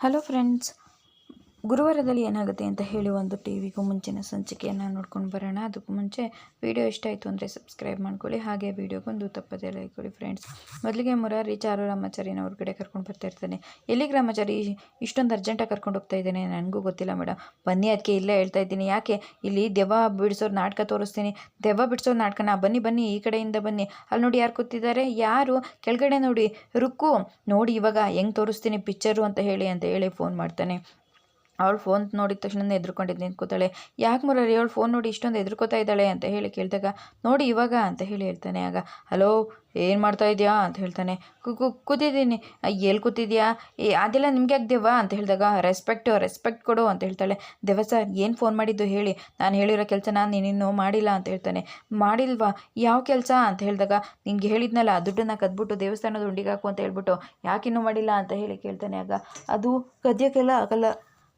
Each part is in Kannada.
ಹಲೋ ಫ್ರೆಂಡ್ಸ್ ಗುರುವಾರದಲ್ಲಿ ಏನಾಗುತ್ತೆ ಅಂತ ಹೇಳಿ ಒಂದು ಟಿ ವಿಗೂ ಮುಂಚಿನ ಸಂಚಿಕೆಯನ್ನು ನೋಡ್ಕೊಂಡು ಬರೋಣ. ಅದಕ್ಕೂ ಮುಂಚೆ ವಿಡಿಯೋ ಇಷ್ಟ ಆಯಿತು ಅಂದರೆ ಸಬ್ಸ್ಕ್ರೈಬ್ ಮಾಡ್ಕೊಳ್ಳಿ. ಹಾಗೆ ವಿಡಿಯೋಗೊಂದು ತಪ್ಪದೇ ಲೈಕ್ ಕೊಡಿ ಫ್ರೆಂಡ್ಸ್ ಮೊದಲಿಗೆ ಮುರಾರಿ ಚಾರು ರಾಮಾಚಾರಿನ ಹೊರಗಡೆ ಕರ್ಕೊಂಡು ಬರ್ತಾ ಇರ್ತಾನೆ. ಎಲ್ಲಿಗೆ ರಾಮಾಚಾರಿ? ಇಷ್ಟೊಂದು ಅರ್ಜೆಂಟಾಗಿ ಕರ್ಕೊಂಡು ಹೋಗ್ತಾ ಇದ್ದೇನೆ. ನನಗೂ ಗೊತ್ತಿಲ್ಲ ಮೇಡಮ್ ಬನ್ನಿ ಅದಕ್ಕೆ ಇಲ್ಲೇ ಹೇಳ್ತಾ ಇದ್ದೀನಿ. ಯಾಕೆ? ಇಲ್ಲಿ ದೆವ್ವ ಬಿಡಿಸೋರು ನಾಟಕ ತೋರಿಸ್ತೀನಿ. ದೆವ್ವ ಬಿಡಿಸೋರು ನಾಟಕನ. ಬನ್ನಿ ಬನ್ನಿ, ಈ ಕಡೆಯಿಂದ ಬನ್ನಿ. ಅಲ್ಲಿ ನೋಡಿ ಯಾರು ಕೂತಿದ್ದಾರೆ? ಯಾರು? ಕೆಳಗಡೆ ನೋಡಿ, ರುಕ್ಕು. ನೋಡಿ ಇವಾಗ ಹೆಂಗೆ ತೋರಿಸ್ತೀನಿ ಪಿಕ್ಚರು ಅಂತ ಹೇಳಿ ಅಂತ ಹೇಳಿ ಫೋನ್ ಮಾಡ್ತಾನೆ. ಅವಳು ಫೋನ್ ನೋಡಿದ ತಕ್ಷಣ ಎದ್ರುಕೊಂಡಿದ್ದು ನಿಂತ್ಕೋತಾಳೆ ಯಾಕೆ ಮುರಾರಿ, ಅವಳು ಫೋನ್ ನೋಡಿ ಇಷ್ಟೊಂದು ಎದ್ರುಕೋತಾ ಇದ್ದಾಳೆ? ಅಂತ ಹೇಳಿ ಕೇಳಿದಾಗ, ನೋಡಿ ಇವಾಗ, ಅಂತ ಹೇಳಿ ಹೇಳ್ತಾನೆ. ಆಗ, ಹಲೋ, ಏನು ಮಾಡ್ತಾ ಇದೆಯಾ? ಅಂತ ಹೇಳ್ತಾನೆ. ಕೂತಿದ್ದೀನಿ. ಎಲ್ಲಿ ಕೂತಿದ್ಯಾ? ಏ, ಅದೆಲ್ಲ ನಿಮಗೆ ಯಾಕೆ ಅಂತ ಹೇಳಿದಾಗ ರೆಸ್ಪೆಕ್ಟು ರೆಸ್ಪೆಕ್ಟ್ ಕೊಡು, ಅಂತ ಹೇಳ್ತಾಳೆ. ದೇವ ಸರ್ ಏನು ಫೋನ್ ಮಾಡಿದ್ದು ಹೇಳಿ? ನಾನು ಹೇಳಿರೋ ಕೆಲಸ ನಾನು ನೀನಿನ್ನು ಮಾಡಿಲ್ಲ, ಅಂತ ಹೇಳ್ತಾನೆ. ಮಾಡಿಲ್ವಾ? ಯಾವ ಕೆಲಸ? ಅಂತ ಹೇಳಿದಾಗ, ನಿಂಗೆ ಹೇಳಿದ್ನಲ್ಲ, ದುಡ್ಡನ್ನು ಕದ್ಬಿಟ್ಟು ದೇವಸ್ಥಾನದ ಉಂಡಿಗೆ ಹಾಕು, ಅಂತ ಹೇಳ್ಬಿಟ್ಟು ಯಾಕಿನ್ನೂ ಮಾಡಿಲ್ಲ? ಅಂತ ಹೇಳಿ ಕೇಳ್ತಾನೆ. ಆಗ, ಅದು ಕದಿಯೋಕ್ಕೆಲ್ಲ ಆಗಲ್ಲ.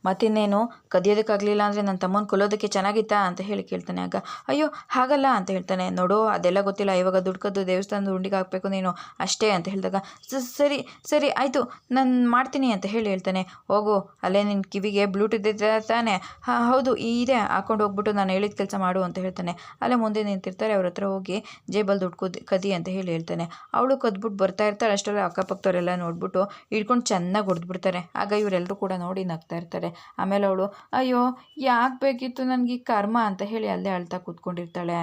ಮತ್ತಿನ್ನೇನು, ಕದಿಯೋದಕ್ಕಾಗಲಿಲ್ಲ ಅಂದರೆ ನನ್ನ ತಮ್ಮನ ಕೊಲ್ಲೋದಕ್ಕೆ ಚೆನ್ನಾಗಿತ್ತಾ ಅಂತ ಹೇಳಿ ಕೇಳ್ತಾನೆ ಆಗ. ಅಯ್ಯೋ, ಹಾಗಲ್ಲ ಅಂತ ಹೇಳ್ತಾನೆ. ನೋಡು, ಅದೆಲ್ಲ ಗೊತ್ತಿಲ್ಲ. ಇವಾಗ ದುಡ್ಡು ಕದ್ದು ದೇವಸ್ಥಾನದ ಉಂಡಿಗೆ ಹಾಕಬೇಕು ನೀನು ಅಷ್ಟೇ ಅಂತ ಹೇಳಿದಾಗ ಸರಿ ಸರಿ, ಆಯಿತು, ನಾನು ಮಾಡ್ತೀನಿ ಅಂತ ಹೇಳಿ ಹೇಳ್ತಾನೆ. ಹೋಗು, ಅಲ್ಲೇ ನಿನ್ನ ಕಿವಿಗೆ ಬ್ಲೂಟೂತ್ ಇದೆ ತಾನೆ. ಹಾಂ, ಹೌದು ಇದೆ. ಹಾಕೊಂಡು ಹೋಗ್ಬಿಟ್ಟು ನಾನು ಹೇಳಿದ ಕೆಲಸ ಮಾಡು ಅಂತ ಹೇಳ್ತಾನೆ. ಅಲ್ಲೇ ಮುಂದೆ ನಿಂತಿರ್ತಾರೆ, ಅವ್ರ ಹತ್ರ ಹೋಗಿ ಜೇಬಲ್ ದುಡ್ಡು ಕದಿ ಕದಿ ಅಂತ ಹೇಳಿ ಹೇಳ್ತಾನೆ. ಅವಳು ಕದ್ಬಿಟ್ಟು ಬರ್ತಾ ಇರ್ತಾಳೆ ಅಷ್ಟರಲ್ಲಿ ಅಕ್ಕಪಕ್ಕದವರೆಲ್ಲ ನೋಡ್ಬಿಟ್ಟು ಹಿಡ್ಕೊಂಡು ಚೆನ್ನಾಗಿ ಹೊಡೆದ್ಬಿಡ್ತಾರೆ. ಆಗ ಇವರೆಲ್ಲರೂ ಕೂಡ ನೋಡಿ ನಗ್ತಾ ಇರ್ತಾರೆ. ಆಮೇಲೆ ಅವಳು ಅಯ್ಯೋ ಯಾಕೆ ಬೇಕಿತ್ತು ನನಗೆ ಈ ಕರ್ಮ? ಅಂತ ಹೇಳಿ ಅಲ್ಲೇ ಅಳ್ತಾ ಕೂತ್ಕೊಂಡಿರ್ತಾಳೆ.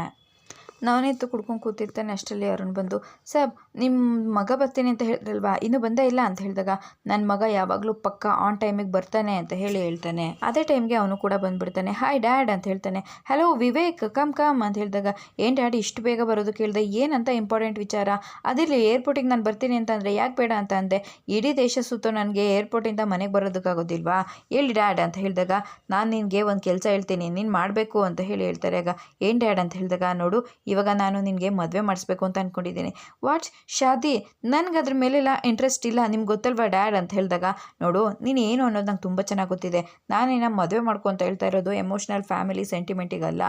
ನಾನಿತ್ತು ಕುಡ್ಕೊಂಡು ಕೂತಿರ್ತಾನೆ ಅಷ್ಟರಲ್ಲಿ ಅರುಣ್ ಬಂದು ಸರ್ ನಿಮ್ಮ ಮಗ ಬರ್ತೀನಿ ಅಂತ ಹೇಳಿದ್ರಲ್ವಾ? ಇನ್ನೂ ಬಂದೇ ಇಲ್ಲ? ಅಂತ ಹೇಳಿದಾಗ ನನ್ನ ಮಗ ಯಾವಾಗಲೂ ಪಕ್ಕ ಆನ್ ಟೈಮಿಗೆ ಬರ್ತಾನೆ ಅಂತ ಹೇಳಿ ಹೇಳ್ತಾನೆ. ಅದೇ ಟೈಮ್ಗೆ ಅವನು ಕೂಡ ಬಂದುಬಿಡ್ತಾನೆ. ಹಾಯ್ ಡ್ಯಾಡ್ ಅಂತ ಹೇಳ್ತಾನೆ. ಹಲೋ ವಿವೇಕ್ ಕಮ್ ಕಮ್ ಅಂತ ಹೇಳಿದಾಗ, ಏನು ಡ್ಯಾಡ್ ಇಷ್ಟು ಬೇಗ ಬರೋದು ಕೇಳಿದೆ? ಏನಂತ ಇಂಪಾರ್ಟೆಂಟ್ ವಿಚಾರ? ಅದಿರಲಿ ಏರ್ಪೋರ್ಟಿಗೆ ನಾನು ಬರ್ತೀನಿ ಅಂತಂದರೆ ಯಾಕೆ ಬೇಡ ಅಂತ ಅಂದೆ. ಇಡೀ ದೇಶ ಸುತ್ತೋ ನನಗೆ ಏರ್ಪೋರ್ಟಿಂದ ಮನೆಗೆ ಬರೋದಕ್ಕಾಗೋದಿಲ್ವಾ? ಹೇಳಿ ಡ್ಯಾಡ್ ಅಂತ ಹೇಳಿದಾಗ, ನಾನು ನಿನಗೆ ಒಂದು ಕೆಲಸ ಹೇಳ್ತೀನಿ. ನೀನು ಮಾಡಬೇಕು ಅಂತ ಹೇಳಿ ಹೇಳ್ತಾರೆ. ಆಗ, ಏನು ಡ್ಯಾಡ್ ಅಂತ ಹೇಳಿದಾಗ, ನೋಡು ಇವಾಗ ನಾನು ನಿನಗೆ ಮದುವೆ ಮಾಡಿಸ್ಬೇಕು ಅಂತ ಅಂದ್ಕೊಂಡಿದ್ದೀನಿ ವಾಟ್ಸ್ ಶಾದಿ ನನಗೆ ಅದ್ರ ಮೇಲೆಲ್ಲ ಇಂಟ್ರೆಸ್ಟ್ ಇಲ್ಲ, ನಿಮ್ಗೆ ಗೊತ್ತಲ್ವಾ ಡ್ಯಾಡ್ ಅಂತ ಹೇಳಿದಾಗ? ನೋಡು, ನೀನು ಏನು ಅನ್ನೋದು ನಂಗೆ ತುಂಬ ಚೆನ್ನಾಗಿ ಗೊತ್ತಿದೆ. ನಾನೇನ ಮದುವೆ ಮಾಡ್ಕೊಂತ ಹೇಳ್ತಾ ಇರೋದು ಎಮೋಷ್ನಲ್ ಫ್ಯಾಮಿಲಿ ಸೆಂಟಿಮೆಂಟಿಗಲ್ಲ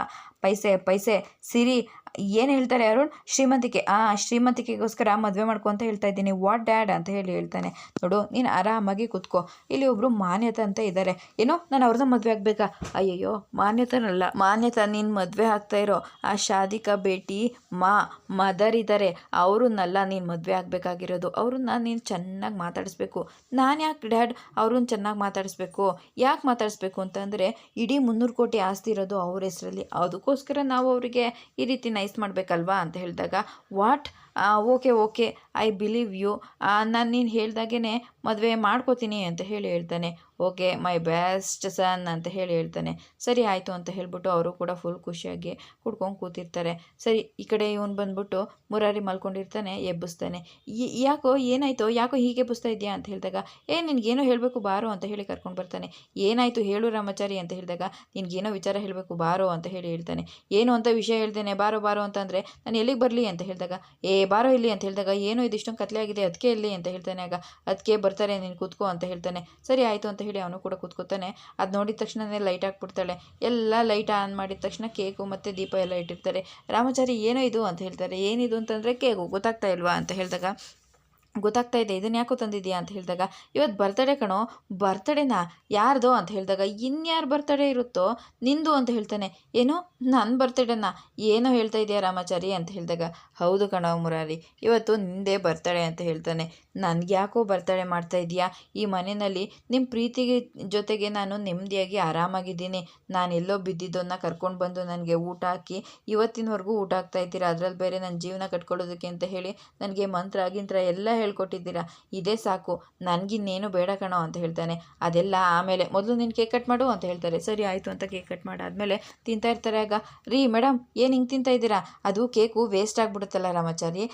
ಪೈಸೆ ಪೈಸೆ, ಸಿರಿ ಏನು ಹೇಳ್ತಾರೆ ಅರುಣ್? ಶ್ರೀಮಂತಿಕೆ. ಆ, ಶ್ರೀಮಂತಿಕೆಗೋಸ್ಕರ ಮದುವೆ ಮಾಡ್ಕೋ ಅಂತ ಹೇಳ್ತಾ ಇದ್ದೀನಿ. ವಾಟ್ ಡ್ಯಾಡ್ ಅಂತ ಹೇಳಿ ಹೇಳ್ತಾನೆ. ನೋಡು, ನೀನು ಆರಾಮಾಗಿ ಕೂತ್ಕೋ. ಇಲ್ಲಿ ಒಬ್ಬರು ಮಾನ್ಯತೆ ಅಂತ ಇದ್ದಾರೆ ಏನೋ, ನಾನು ಅವ್ರದ್ದು ಮದುವೆ ಆಗಬೇಕಾ? ಅಯ್ಯಯ್ಯೋ, ಮಾನ್ಯತನಲ್ಲ. ಮಾನ್ಯತ, ನೀನು ಮದುವೆ ಆಗ್ತಾ ಇರೋ ಆ ಶಾದಿಕಾ ಭೇಟಿ ಮಾ, ಮದರ್ ಇದ್ದಾರೆ ಅವ್ರನ್ನಲ್ಲ ನೀನು ಮದುವೆ ಆಗಬೇಕಾಗಿರೋದು. ಅವ್ರನ್ನ ನೀನು ಚೆನ್ನಾಗಿ ಮಾತಾಡಿಸ್ಬೇಕು. ನಾನು ಯಾಕೆ ಡ್ಯಾಡ್ ಅವ್ರನ್ನ ಚೆನ್ನಾಗಿ ಮಾತಾಡಿಸ್ಬೇಕು? ಯಾಕೆ ಮಾತಾಡಿಸ್ಬೇಕು ಅಂತಂದರೆ ಇಡೀ ಮುನ್ನೂರು ಕೋಟಿ ಆಸ್ತಿ ಇರೋದು ಅವ್ರ ಹೆಸರಲ್ಲಿ. ಅದಕ್ಕೋಸ್ಕರ ನಾವು ಅವರಿಗೆ ಈ ರೀತಿ ನೈಸ್ ಮಾಡಬೇಕಲ್ವಾ ಅಂತ ಹೇಳಿದಾಗ, what? Okay okay, I believe you. ನಾನು ನೀನು ಹೇಳ್ದಾಗೇ ಮದುವೆ ಮಾಡ್ಕೋತೀನಿ ಅಂತ ಹೇಳಿ ಹೇಳ್ತಾನೆ. ಓಕೆ, ಮೈ ಬೆಸ್ಟ್ ಸನ್ ಅಂತ ಹೇಳಿ ಹೇಳ್ತಾನೆ. ಸರಿ ಆಯಿತು ಅಂತ ಹೇಳ್ಬಿಟ್ಟು ಅವರು ಕೂಡ ಫುಲ್ ಖುಷಿಯಾಗಿ ಕುಡ್ಕೊಂಡು ಕೂತಿರ್ತಾರೆ. ಸರಿ, ಈ ಕಡೆ ಇವನು ಬಂದ್ಬಿಟ್ಟು ಮುರಾರಿ ಮಲ್ಕೊಂಡಿರ್ತಾನೆ, ಎಬ್ಬಿಸ್ತಾನೆ. ಯಾಕೋ, ಏನಾಯಿತು? ಯಾಕೋ ಹೀಗೆ ಎಬ್ಬಿಸ್ತಾ ಇದೆಯಾ ಅಂತ ಹೇಳಿದಾಗ, ಏ, ನಿನಗೇನೋ ಹೇಳಬೇಕು, ಬಾರೋ ಅಂತ ಹೇಳಿ ಕರ್ಕೊಂಡು ಬರ್ತಾನೆ. ಏನಾಯಿತು? ಹೇಳು ರಾಮಾಚಾರಿ ಅಂತ ಹೇಳಿದಾಗ, ನಿನಗೇನೋ ವಿಚಾರ ಹೇಳಬೇಕು, ಬಾರೋ ಅಂತ ಹೇಳಿ ಹೇಳ್ತಾನೆ. ಏನು ಅಂತ ವಿಷಯ ಹೇಳ್ತೇನೆ ಬಾರೋ ಬಾರೋ ಅಂತಂದರೆ ನಾನು ಎಲ್ಲಿಗೆ ಬರಲಿ? ಅಂತ ಹೇಳಿದಾಗ, ಏ, ಬಾರೋ ಇಲ್ಲಿ ಅಂತ ಹೇಳಿದಾಗ, ಏನೋ, ಇದಿಷ್ಟೊಂದು ಕತ್ಲೆ ಆಗಿದೆ ಅದಕ್ಕೆ ಇಲ್ಲಿ ಅಂತ ಹೇಳ್ತಾನೆ. ಆಗ ಅದಕ್ಕೆ ಬರ್ತಾರೆ, ನೀನು ಕೂತ್ಕೋ ಅಂತ ಹೇಳ್ತಾನೆ. ಸರಿ, ಆಯಿತು ಅಂತ ಹೇಳಿ ಅವನು ಕೂಡ ಕೂತ್ಕೋತಾನೆ. ಅದು ನೋಡಿದ ತಕ್ಷಣನೇ ಲೈಟ್ ಹಾಕ್ಬಿಡ್ತಾಳೆ. ಎಲ್ಲ ಲೈಟ್ ಆನ್ ಮಾಡಿದ ತಕ್ಷಣ ಕೇಕು ಮತ್ತು ದೀಪ ಎಲ್ಲ ಇಟ್ಟಿರ್ತಾರೆ. ರಾಮಾಚಾರಿ, ಏನೋ ಇದು? ಅಂತ ಹೇಳ್ತಾರೆ. ಏನಿದು? ಅಂತಂದರೆ, ಕೇಕು, ಗೊತ್ತಾಗ್ತಾ ಇಲ್ವಾ? ಅಂತ ಹೇಳಿದಾಗ, ಗೊತ್ತಾಗ್ತಾ ಇದೆ. ಇದನ್ನ ಯಾಕೋ ತಂದಿದ್ಯಾ ಅಂತ ಹೇಳಿದಾಗ ಇವತ್ತು ಬರ್ತಡೇ ಕಣೋ. ಬರ್ತಡೇನಾ ಯಾರ್ದೋ? ಅಂತ ಹೇಳಿದಾಗ, ಇನ್ಯಾರು ಬರ್ತಡೇ ಇರುತ್ತೋ ನಿಂದು? ಅಂತ ಹೇಳ್ತಾನೆ. ಏನೋ ನನ್ನ ಬರ್ತಡೇನಾ ಏನೋ ಹೇಳ್ತಾ ಇದೆಯಾ ರಾಮಾಚಾರಿ? ಅಂತ ಹೇಳಿದಾಗ, ಹೌದು ಕಣೋ ಮುರಾರಿ. ಇವತ್ತು ನಿಂದೇ ಬರ್ತಡೇ ಅಂತ ಹೇಳ್ತಾನೆ. ನನಗೆ ಯಾಕೋ ಬರ್ತಡೆ ಮಾಡ್ತಾ ಇದೀಯಾ ಈ ಮನೆಯಲ್ಲಿ ನಿಮ್ಮ ಪ್ರೀತಿಗೆ ಜೊತೆಗೆ ನಾನು ನೆಮ್ಮದಿಯಾಗಿ ಆರಾಮಾಗಿದ್ದೀನಿ. ನಾನು ಎಲ್ಲೋ ಬಿದ್ದಿದ್ದನ್ನು ಕರ್ಕೊಂಡು ಬಂದು ನನಗೆ ಊಟ ಹಾಕಿ, ಇವತ್ತಿನವರೆಗೂ ಊಟ ಹಾಕ್ತಾ ಇದ್ದೀರಾ? ಅದರಲ್ಲಿ ಬೇರೆ ನನ್ನ ಜೀವನ ಕಟ್ಕೊಳ್ಳೋದಕ್ಕೆ ಅಂತ ಹೇಳಿ ನನಗೆ ಮಂತ್ರ ಆಗಿಂತ್ರ ಎಲ್ಲ ಹೇಳ್ಕೊಟ್ಟಿದ್ದೀರಾ? ಇದೇ ಸಾಕು. ನನಗಿನ್ನೇನು ಬೇಡ ಕಣೋ ಅಂತ ಹೇಳ್ತಾನೆ. ಅದೆಲ್ಲ ಆಮೇಲೆ ಮೊದಲು ನೀನು ಕೇಕ್ ಕಟ್ ಮಾಡು ಅಂತ ಹೇಳ್ತಾರೆ. ಸರಿ, ಆಯಿತು ಅಂತ ಕೇಕ್ ಕಟ್ ಮಾಡಾದಮೇಲೆ ತಿಂತಾ ಇರ್ತಾರೆ ಆಗ, ರೀ ಮೇಡಮ್ ಏನು ಹಿಂಗೆ ತಿಂತಾ ಇದ್ದೀರಾ? ಅದು ಕೇಕು ವೇಸ್ಟ್ ಆಗಿಬಿಡುತ್ತಲ್ಲ ರಾಮಾಚಾರಿ.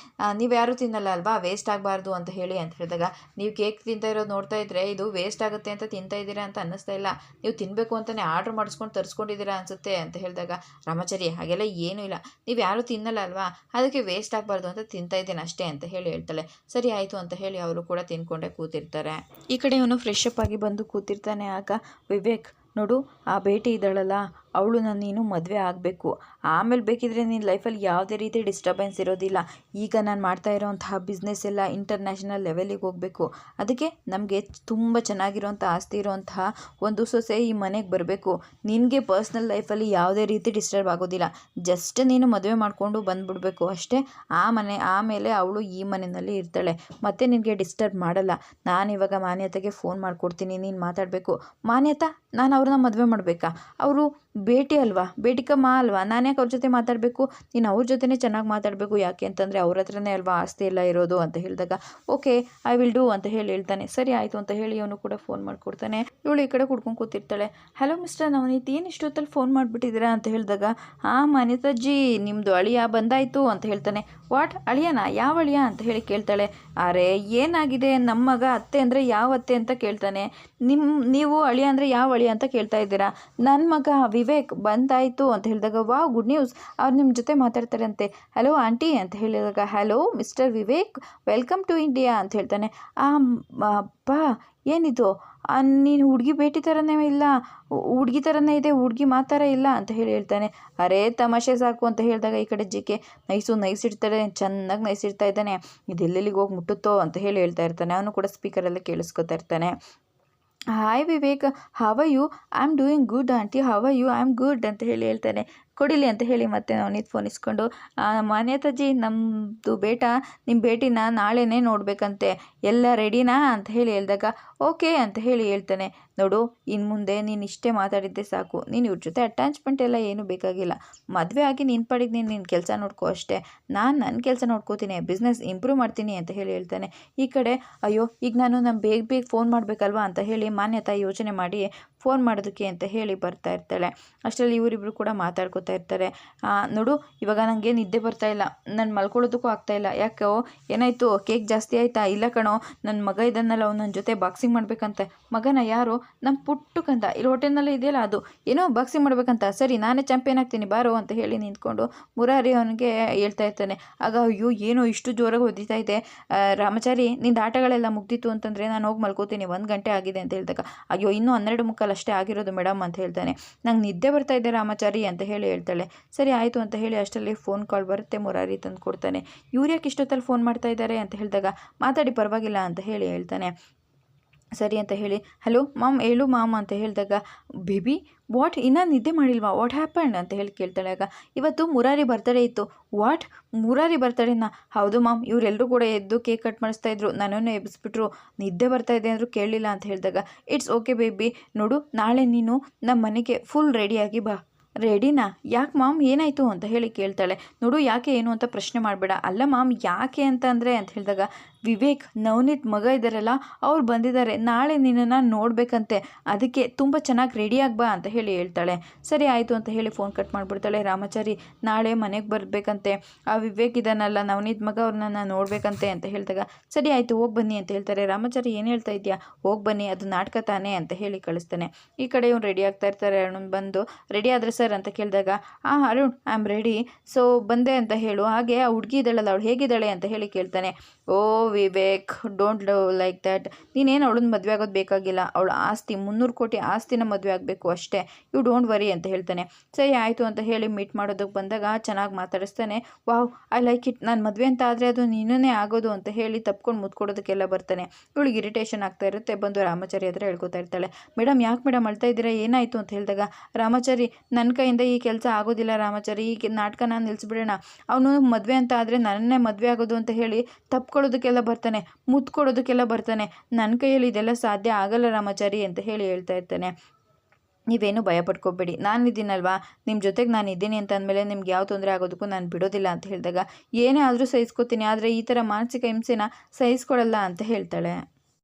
ನೀವು ಯಾರೂ ತಿನ್ನಲ್ಲ ಅಲ್ವಾ? ವೇಸ್ಟ್ ಆಗಬಾರ್ದು ಅಂತ ಹೇಳಿ ಅಂತ ಹೇಳಿದಾಗ, ನೀವು ಕೇಕ್ ತಿಂತಾ ಇರೋದು ನೋಡ್ತಾ ಇದ್ರೆ ಇದು ವೇಸ್ಟ್ ಆಗುತ್ತೆ ಅಂತ ತಿಂತಾ ಇದ್ದೀರಾ ಅಂತ ಅನ್ನಿಸ್ತಾ ಇಲ್ಲ. ನೀವು ತಿನ್ನಬೇಕು ಅಂತಲೇ ಆರ್ಡ್ರ್ ಮಾಡಿಸ್ಕೊಂಡು ತರಿಸ್ಕೊಂಡಿದ್ದೀರಾ ಅನಿಸುತ್ತೆ ಅಂತ ಹೇಳಿದಾಗ, ರಾಮಚರಿ, ಹಾಗೆಲ್ಲ ಏನೂ ಇಲ್ಲ. ನೀವು ಯಾರೂ ತಿನ್ನಲ್ಲ ಅಲ್ವಾ? ಅದಕ್ಕೆ ವೇಸ್ಟ್ ಆಗಬಾರ್ದು ಅಂತ ತಿಂತಾ ಇದ್ದೀನಿ ಅಷ್ಟೇ ಅಂತ ಹೇಳಿ ಹೇಳ್ತಾಳೆ. ಸರಿ ಆಯಿತು ಅಂತ ಹೇಳಿ ಅವರು ಕೂಡ ತಿನ್ಕೊಂಡೇ ಕೂತಿರ್ತಾರೆ. ಈ ಕಡೆ ಇವನು ಫ್ರೆಶ್ ಅಪ್ ಆಗಿ ಬಂದು ಕೂತಿರ್ತಾನೆ ಆಗ ವಿವೇಕ್, ನೋಡು, ಆ ಭೇಟಿ ಇದ್ದಾಳಲ್ಲ ಅವಳನ್ನ ನೀನು ಮದುವೆ ಆಗಬೇಕು. ಆಮೇಲೆ ಬೇಕಿದ್ರೆ ನಿನ್ನ ಲೈಫಲ್ಲಿ ಯಾವುದೇ ರೀತಿ ಡಿಸ್ಟರ್ಬೆನ್ಸ್ ಇರೋದಿಲ್ಲ. ಈಗ ನಾನು ಮಾಡ್ತಾ ಇರೋವಂತಹ ಬಿಸ್ನೆಸ್ ಎಲ್ಲ ಇಂಟರ್ನ್ಯಾಷನಲ್ ಲೆವೆಲಿಗೆ ಹೋಗಬೇಕು. ಅದಕ್ಕೆ ನಮಗೆ ತುಂಬ ಚೆನ್ನಾಗಿರೋಂಥ ಆಸ್ತಿ ಇರೋವಂತಹ ಒಂದು ಸೊಸೆ ಈ ಮನೆಗೆ ಬರಬೇಕು. ನಿನಗೆ ಪರ್ಸ್ನಲ್ ಲೈಫಲ್ಲಿ ಯಾವುದೇ ರೀತಿ ಡಿಸ್ಟರ್ಬ್ ಆಗೋದಿಲ್ಲ. ಜಸ್ಟ್ ನೀನು ಮದುವೆ ಮಾಡಿಕೊಂಡು ಬಂದುಬಿಡಬೇಕು ಅಷ್ಟೇ. ಆ ಮನೆ ಆಮೇಲೆ ಅವಳು ಈ ಮನೆಯಲ್ಲಿ ಇರ್ತಾಳೆ. ಮತ್ತೆ ನಿನಗೆ ಡಿಸ್ಟರ್ಬ್ ಮಾಡಲ್ಲ. ನಾನು ಇವಾಗ ಮಾನ್ಯತೆಗೆ ಫೋನ್ ಮಾಡಿಕೊಡ್ತೀನಿ, ನೀನು ಮಾತಾಡಬೇಕು. ಮಾನ್ಯತಾ, ನಾನು ಅವ್ರನ್ನ ಮದುವೆ ಮಾಡಬೇಕಾ? ಅವರು ಭೇಟಿ ಅಲ್ವಾ? ಬೇಟಿಕಮ್ಮ ಅಲ್ವಾ? ನಾನು ಯಾಕೆ ಅವ್ರ ಜೊತೆ ಮಾತಾಡಬೇಕು? ನೀನು ಅವ್ರ ಜೊತೆನೇ ಚೆನ್ನಾಗಿ ಮಾತಾಡಬೇಕು ಯಾಕೆ ಅಂತಂದರೆ ಅವ್ರ ಹತ್ರನೇ ಅಲ್ವಾ ಆಸ್ತಿ ಎಲ್ಲ ಇರೋದು ಅಂತ ಹೇಳಿದಾಗ, ಓಕೆ ಐ ವಿಲ್ ಡೂ ಅಂತ ಹೇಳಿ ಹೇಳ್ತಾನೆ. ಸರಿ, ಆಯಿತು ಅಂತ ಹೇಳಿ ಅವನು ಕೂಡ ಫೋನ್ ಮಾಡಿಕೊಡ್ತಾನೆ. ಇವಳು ಈ ಕಡೆ ಕುಡ್ಕೊಂಡು ಕೂತಿರ್ತಾಳೆ. ಹಲೋ ಮಿಸ್ಟರ್ ನವನೀತ್ ಏನು ಇಷ್ಟೊತ್ತಲ್ಲಿ ಫೋನ್ ಮಾಡಿಬಿಟ್ಟಿದ್ದೀರಾ? ಅಂತ ಹೇಳಿದಾಗ, ಹಾಂ ಮಾನ್ಯತಾಜಿ ನಿಮ್ಮದು ಅಳಿಯ ಬಂದಾಯಿತು ಅಂತ ಹೇಳ್ತಾನೆ. ವಾಟ್? ಅಳಿಯನ? ಯಾವ ಅಳಿಯ ಅಂತ ಹೇಳಿ ಕೇಳ್ತಾಳೆ. ಅರೆ, ಏನಾಗಿದೆ? ನಮ್ಮ ಮಗ ಅತ್ತೆ ಅಂದರೆ ಯಾವ ಅತ್ತೆ ಅಂತ ಕೇಳ್ತಾನೆ. ನಿಮ್ಮ ನೀವು ಅಳಿಯ ಅಂದರೆ ಯಾವ ಅಳಿಯ ಅಂತ ಕೇಳ್ತಾ ಇದ್ದೀರಾ? ನನ್ನ ಮಗ ವಿವೇಕ್ ಬಂದಾಯಿತು ಅಂತ ಹೇಳಿದಾಗ, ವಾವ್, ಗುಡ್ ನ್ಯೂಸ್. ಅವ್ರು ನಿಮ್ಮ ಜೊತೆ ಮಾತಾಡ್ತಾರಂತೆ. ಹಲೋ, ಆಂಟಿ ಅಂತ ಹೇಳಿದಾಗ, hello, mister Vivek, welcome to India ಅಂತ ಹೇಳ್ತಾನೆ. ಆ ಅಬ್ಬಾ ಏನಿದು? ನೀನು ಹುಡುಗಿ ಭೇಟಿ ಥರನೇ ಇಲ್ಲ, ಹುಡುಗಿ ಥರನೇ ಇದೆ, ಹುಡುಗಿ ಮಾತಾರ ಇಲ್ಲ ಅಂತ ಹೇಳಿ ಹೇಳ್ತಾನೆ. ಅರೇ, ತಮಾಷೆ ಸಾಕು ಅಂತ ಹೇಳಿದಾಗ ಈ ಕಡೆ ಜಿಕೆ ನೈಸು ನೈಸಿಡ್ತಾಳೆ ಚೆನ್ನಾಗಿ ನೈಸಿಡ್ತಾ ಇದ್ದಾನೆ. ಇದೆಲ್ಲೆಲ್ಲಿಗೆ ಹೋಗಿ ಮುಟ್ಟುತ್ತೋ ಅಂತ ಹೇಳಿ ಹೇಳ್ತಾ ಇರ್ತಾನೆ. ಅವನು ಕೂಡ ಸ್ಪೀಕರಲ್ಲಿ ಕೇಳಿಸ್ಕೊತಾ ಇರ್ತಾನೆ. Hi Vivek how are you I am doing good aunty how are you I am good ಅಂತ ಹೇಳಿ ಹೇಳ್ತಾನೆ. ಕೊಡಿಲಿ ಅಂತ ಹೇಳಿ ಮತ್ತೆ ನವನೀತ್ ಫೋನ್ ಇಸ್ಕೊಂಡು ಮಾನ್ಯತಾಜಿ ನಮ್ಮದು ಬೇಟ ನಿಮ್ಮ ಭೇಟಿನ ನಾಳೆನೇ ನೋಡಬೇಕಂತೆ, ಎಲ್ಲ ರೆಡಿನಾ ಅಂತ ಹೇಳಿ ಹೇಳಿದಾಗ, ಓಕೆ ಅಂತ ಹೇಳಿ ಹೇಳ್ತಾನೆ. ನೋಡು ಇನ್ನು ಮುಂದೆ ನೀನು ಇಷ್ಟೇ ಮಾತಾಡಿದ್ದೆ ಸಾಕು. ನೀನು ಇವ್ರ ಜೊತೆ ಅಟ್ಯಾಚ್ಮೆಂಟ್ ಎಲ್ಲ ಏನೂ ಬೇಕಾಗಿಲ್ಲ. ಮದುವೆ ಆಗಿ ನಿನ್ನ ಪಾಡಿಗೆ ನೀನು ನಿನ್ನ ಕೆಲಸ ನೋಡ್ಕೋ ಅಷ್ಟೇ. ನಾನು ನನ್ನ ಕೆಲಸ ನೋಡ್ಕೋತೀನಿ ಬಿಸ್ನೆಸ್ ಇಂಪ್ರೂವ್ ಮಾಡ್ತೀನಿ ಅಂತ ಹೇಳಿ ಹೇಳ್ತಾನೆ. ಈ ಕಡೆ, ಅಯ್ಯೋ, ಈಗ ನಾನು ನಮ್ಮ ಬೇಗ ಬೇಗ ಫೋನ್ ಮಾಡಬೇಕಲ್ವಾ? ಅಂತ ಹೇಳಿ ಮಾನ್ಯತಾ ಯೋಚನೆ ಮಾಡಿ ಫೋನ್ ಮಾಡೋದಕ್ಕೆ ಅಂತ ಹೇಳಿ ಬರ್ತಾ ಇರ್ತಾಳೆ. ಅಷ್ಟರಲ್ಲಿ ಇವರಿಬ್ಬರು ಕೂಡ ಮಾತಾಡ್ಕೋತಾ ಇರ್ತಾರೆ. ನೋಡು, ಇವಾಗ ನನಗೆ ನಿದ್ದೆ ಬರ್ತಾ ಇಲ್ಲ. ನಾನು ಮಲ್ಕೊಳ್ಳೋದಕ್ಕೂ ಆಗ್ತಾ ಇಲ್ಲ. ಯಾಕೋ, ಏನಾಯಿತು? ಕೇಕ್ ಜಾಸ್ತಿ ಆಯಿತಾ? ಇಲ್ಲ ಕಣೋ ನನ್ನ ಮಗ ಇದನ್ನಲ್ಲ ಅವ್ನು ನನ್ನ ಜೊತೆ ಬಾಕ್ಸಿಂಗ್ ಮಾಡಬೇಕಂತೆ. ಮಗನ ಯಾರು? ನಮ್ಮ ಪುಟ್ಟಕ್ಕಂತ ಇಲ್ಲಿ ಹೋಟೆಲ್ನಲ್ಲಿ ಇದೆಯಲ್ಲ ಅದು. ಏನೋ ಬಾಕ್ಸಿಂಗ್ ಮಾಡಬೇಕಂತ. ಸರಿ, ನಾನೇ ಚಾಂಪಿಯನ್ ಆಗ್ತೀನಿ, ಬಾರೋ ಅಂತ ಹೇಳಿ ನಿಂತ್ಕೊಂಡು ಮುರಾರಿ ಅವನಿಗೆ ಹೇಳ್ತಾ ಇರ್ತಾನೆ. ಆಗ ಅಯ್ಯೋ, ಏನೋ ಇಷ್ಟು ಜೋರಾಗಿ ಹೊಡಿತಾ ಇದೆ. ರಾಮಚಾರಿ, ನಿಂದು ಆಟಗಳೆಲ್ಲ ಮುಗ್ದಿತ್ತು ಅಂತಂದರೆ ನಾನು ಹೋಗಿ ಮಲ್ಕೋತೀನಿ. ಒಂದು ಗಂಟೆ ಆಗಿದೆ ಅಂತ ಹೇಳಿದಾಗ. ಅಯ್ಯೋ, ಇನ್ನೂ ಹನ್ನೆರಡು ಮುಕ್ಕಾಲು ಅಷ್ಟೇ ಆಗಿರೋದು ಮೇಡಮ್ ಅಂತ ಹೇಳ್ತಾನೆ. ನಂಗೆ ನಿದ್ದೆ ಬರ್ತಾ ಇದೆ ರಾಮಚಾರಿ ಅಂತ ಹೇಳಿ ಹೇಳ್ತಾಳೆ. ಸರಿ, ಆಯಿತು ಅಂತ ಹೇಳಿ ಅಷ್ಟರಲ್ಲಿ ಫೋನ್ ಕಾಲ್ ಬರುತ್ತೆ. ಮುರಾರಿ ತಂದು ಕೊಡ್ತಾನೆ. ಇವ್ರು ಇಷ್ಟೊತ್ತಲ್ಲಿ ಫೋನ್ ಮಾಡ್ತಾ ಇದ್ದಾರೆ ಅಂತ ಹೇಳಿದಾಗ, ಮಾತಾಡಿ ಪರವಾಗಿಲ್ಲ ಅಂತ ಹೇಳಿ ಹೇಳ್ತಾನೆ. ಸರಿ ಅಂತ ಹೇಳಿ, ಹಲೋ, ಮಾಮ್, ಹೇಳು ಮಾಮ್ ಅಂತ ಹೇಳಿದಾಗ, ಬೇಬಿ, ವಾಟ್? ಇನ್ನೂ ನಿದ್ದೆ ಮಾಡಿಲ್ವಾ? ವಾಟ್ ಹ್ಯಾಪನ್ ಅಂತ ಹೇಳಿ ಕೇಳ್ತಾಳೆ. ಆಗ, ಇವತ್ತು ಮುರಾರಿ ಬರ್ತಡೇ ಇತ್ತು. ವಾಟ್? ಮುರಾರಿ ಬರ್ತಡೇನಾ? ಹೌದು ಮಾಮ್ ಇವರೆಲ್ಲರೂ ಕೂಡ ಎದ್ದು ಕೇಕ್ ಕಟ್ ಮಾಡಿಸ್ತಾ ಇದ್ರು. ನನ್ನನ್ನು ಎಬ್ಬಿಸ್ಬಿಟ್ರು ನಿದ್ದೆ ಬರ್ತಾ ಇದೆ ಅಂದರೂ ಕೇಳಲಿಲ್ಲ ಅಂತ ಹೇಳಿದಾಗ, ಇಟ್ಸ್ ಓಕೆ ಬೇಬಿ. ನೋಡು, ನಾಳೆ ನೀನು ನಮ್ಮ ಮನೆಗೆ ಫುಲ್ ರೆಡಿಯಾಗಿ ಬಾ. ರೆಡಿನಾ? ಯಾಕೆ ಮಾಮ್? ಏನಾಯಿತು? ಅಂತ ಹೇಳಿ ಕೇಳ್ತಾಳೆ. ನೋಡು, ಯಾಕೆ ಏನು ಅಂತ ಪ್ರಶ್ನೆ ಮಾಡಬೇಡ. ಅಲ್ಲ ಮಾಮ್, ಯಾಕೆ ಅಂತ ಅಂದರೆ, ಅಂತ ಹೇಳಿದಾಗ ವಿವೇಕ್ ನವನೀತ್ ಮಗ ಇದ್ದಾರಲ್ಲ ಅವ್ರು ಬಂದಿದ್ದಾರೆ ನಾಳೆ ನಿನ್ನನ್ನು ನೋಡಬೇಕಂತೆ. ಅದಕ್ಕೆ ತುಂಬ ಚೆನ್ನಾಗಿ ರೆಡಿಯಾಗಿ ಬಾ ಅಂತ ಹೇಳಿ ಹೇಳ್ತಾಳೆ. ಸರಿ ಆಯಿತು ಅಂತ ಹೇಳಿ ಫೋನ್ ಕಟ್ ಮಾಡಿಬಿಡ್ತಾಳೆ ರಾಮಾಚಾರಿ. ನಾಳೆ ಮನೆಗೆ ಬರಬೇಕಂತೆ. ಆ ವಿವೇಕ್ ಇದನ್ನಲ್ಲ ನವನೀತ್ ಮಗ ಅವ್ರನ್ನ ನೋಡಬೇಕಂತೆ ಅಂತ ಹೇಳಿದಾಗ, ಸರಿ ಆಯಿತು, ಹೋಗಿ ಬನ್ನಿ ಅಂತ ಹೇಳ್ತಾರೆ. ರಾಮಾಚಾರಿ, ಏನು ಹೇಳ್ತಾ ಇದೆಯಾ? ಹೋಗಿ ಬನ್ನಿ, ಅದು ನಾಟಕ ತಾನೇ ಅಂತ ಹೇಳಿ ಕಳಿಸ್ತಾನೆ. ಈ ಕಡೆ ಇವ್ನು ರೆಡಿ ಆಗ್ತಾ ಇರ್ತಾರೆ, ಅರುಣ್ ಬಂದು. ರೆಡಿ ಆದರೆ ಸರ್ ಅಂತ ಕೇಳಿದಾಗ, ಆ, Arun I am ready so ಬಂದೆ ಅಂತ ಹೇಳು. ಹಾಗೆ ಆ ಹುಡುಗಿ ಇದ್ದಾಳಲ್ಲ, ಅವಳು ಹೇಗಿದ್ದಾಳೆ? ಅಂತ ಹೇಳಿ ಕೇಳ್ತಾನೆ. ಓ ವಿವೇಕ್ ಡೋಂಟ್ ಲೈಕ್ ದ್ಯಾಟ್ ನೀನೇನು ಅವಳನ್ನ ಮದುವೆ ಆಗೋದು ಬೇಕಾಗಿಲ್ಲ. ಅವಳ ಆಸ್ತಿ, ಮುನ್ನೂರು ಕೋಟಿ ಆಸ್ತಿನ ಮದುವೆ ಆಗಬೇಕು ಅಷ್ಟೇ. ಯು ಡೋಂಟ್ ವರಿ ಅಂತ ಹೇಳ್ತಾನೆ. ಸರಿ, ಆಯಿತು ಅಂತ ಹೇಳಿ ಮೀಟ್ ಮಾಡೋದಕ್ಕೆ ಬಂದಾಗ ಚೆನ್ನಾಗಿ ಮಾತಾಡಿಸ್ತಾನೆ. ವಾವ್ ಐ ಲೈಕ್ ಇಟ್ ನಾನು ಮದುವೆ ಅಂತ ಆದರೆ ಅದು ನೀನೇ ಆಗೋದು ಅಂತ ಹೇಳಿ ತಪ್ಕೊಂಡು ಮುತ್ಕೊಡೋದಕ್ಕೆಲ್ಲ ಬರ್ತಾನೆ. ಇವಳಿಗೆ ಇರಿಟೇಷನ್ ಆಗ್ತಾ ಇರುತ್ತೆ. ಬಂದು ರಾಮಾಚಾರಿ ಹತ್ರ ಹೇಳ್ಕೊತಾ ಇರ್ತಾಳೆ. ಮೇಡಮ್, ಯಾಕೆ ಮೇಡಮ್ ಅಳ್ತಾ ಇದ್ದೀರಾ? ಏನಾಯಿತು? ಅಂತ ಹೇಳಿದಾಗ, ರಾಮಾಚಾರಿ ನನ್ನ ಕೈಯಿಂದ ಈ ಕೆಲಸ ಆಗೋದಿಲ್ಲ ರಾಮಾಚಾರಿ. ಈ ನಾನು ನಿಲ್ಲಿಸ್ಬಿಡೋಣ ಅವನು ಮದುವೆ ಅಂತ ಆದರೆ ನನ್ನೇ ಮದುವೆ ಆಗೋದು ಅಂತ ಹೇಳಿ ತಪ್ಕೊಳ್ಳೋದಕ್ಕೆಲ್ಲ ಬರ್ತಾನೆ ಮುತ್ಕೊಡೋದಕ್ಕೆಲ್ಲ ಬರ್ತಾನೆ. ನನ್ನ ಕೈಯಲ್ಲಿ ಇದೆಲ್ಲ ಸಾಧ್ಯ ಆಗಲ್ಲ ರಾಮಾಚಾರಿ ಅಂತ ಹೇಳಿ ಹೇಳ್ತಾ ಇರ್ತಾನೆ. ನೀವೇನು ಭಯ ಪಡ್ಕೋಬೇಡಿ ನಾನಿದ್ದೀನಲ್ವಾ ನಿಮ್ಮ ಜೊತೆಗೆ ನಾನು ಇದ್ದೀನಿ ಅಂತ ಅಂದಮೇಲೆ ನಿಮ್ಗೆ ಯಾವ ತೊಂದರೆ ಆಗೋದಕ್ಕೂ ನಾನು ಬಿಡೋದಿಲ್ಲ ಅಂತ ಹೇಳಿದಾಗ, ಏನೇ ಆದರೂ ಸಹಿಸ್ಕೋತೀನಿ, ಆದರೆ ಈ ಥರ ಮಾನಸಿಕ ಹಿಂಸೆನ ಸಹಿಸ್ಕೊಡಲ್ಲ ಅಂತ ಹೇಳ್ತಾಳೆ.